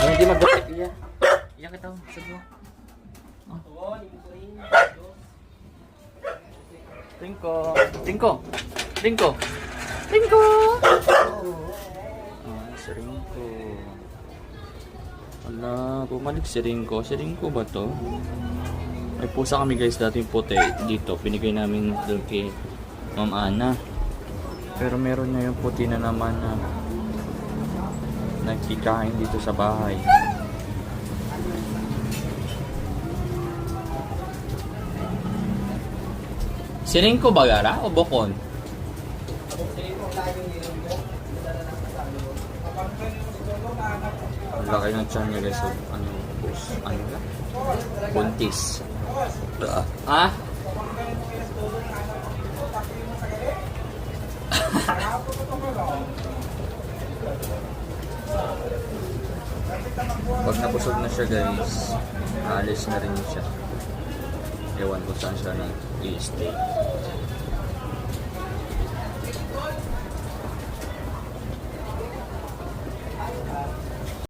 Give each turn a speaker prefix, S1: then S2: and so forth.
S1: Hindi mag-break. Iya. Iya kita. Sabi mo. Tingko. Tingko. Tingko. Tingko. Ah, si Ringko. Ala, bumalik si Ringko. Si Ringko ba to? May pusa kami guys dati yung puti dito. Binigay namin doon kay Ma'am Ana. Pero meron na yung puti na naman na nagkikain dito sa bahay. Si Ringko Bagara o Bokon? Ang laki ng tiyan guys. So, ano, ano na? Buntis. Ah? Pag nabusog na siya guys, alis na rin siya. Ewan ko saan siya nag-i-stay.